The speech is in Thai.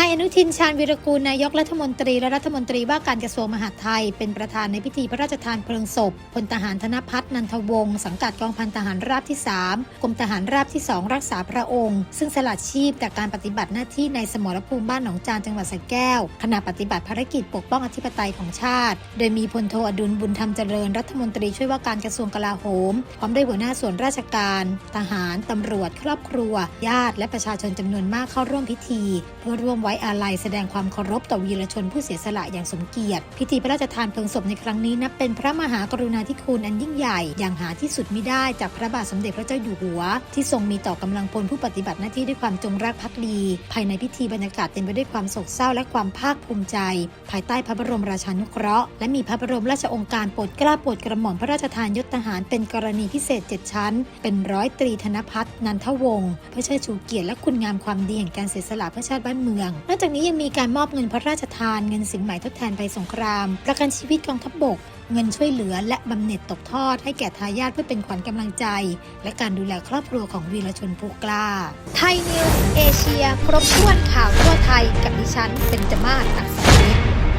นายอนุทินชาญวิรกูลนายกรัฐมนตรีและรัฐมนตรีว่าการกระทรวงมหาดไทย เป็นประธานในพิธีพระราชทานเพลิงศพพลทหารธนพัฒน์นันทวงศ์สังกัดกองพันทหารราบที่ 3 กรมทหารราบที่ 2 รักษาพระองค์ ซึ่งสละชีพจากการปฏิบัติหน้าที่ในสมรภูมิบ้านหนองจานจังหวัดสระแก้วขณะปฏิบัติภารกิจปกป้องอธิปไตยของชาติ โดยมีพลโทอดุลบุญธรรมเจริญรัฐมนตรีช่วยว่าการกระทรวงกลาโหมพร้อมด้วยหัวหน้าส่วนราชการ ทหารตำรวจ ครอบครัว ญาติ และประชาชนจำนวนมากเข้าร่วมพิธี เพื่อร่วมว้อาลัยแสดงความเคารพต่อวีรชนผู้เสียสละอย่างสมเกียรติ พิธีพระราชทานเพลิงศพในครั้งนี้นับเป็นพระมหากรุณาธิคุณอันยิ่งใหญ่ อย่างหาที่สุดมิได้จากพระบาทสมเด็จพระเจ้าอยู่หัว ที่ทรงมีต่อกำลังพลผู้ปฏิบัติหน้าที่ด้วยความจงรักภักดี ภายในพิธีบรรยากาศเต็มไปด้วยความโศกเศร้าและความภาคภูมิใจ ภายใต้พระบรมราชานุเคราะห์และมีพระบรมราชองค์การโปรดเกล้าโปรดกระหม่อมพระราชทานยศทหารเป็นกรณีพิเศษ7ชั้น เป็นร้อยตรีธนพัฒน์นันทวงศ์เพื่อเชิดชูเกียรติและคุณงามความดีแห่งการเสียสละเพื่อชาติบ้านเมืองนอกจากนี้ยังมีการมอบเงินพระราชทาน เงินสินใหม่ทดแทนภัยสงคราม ประกันชีวิตกองทัพบก เงินช่วยเหลือและบำเหน็จตกทอดให้แก่ทายาทเพื่อเป็นขวัญกำลังใจ และการดูแลครอบครัวของวีรชนผู้กล้า ไทยนิวเอเชีย ครบถ้วนข่าวทั่วไทยกับดิฉันเป็นจมาศอักษรวิทย์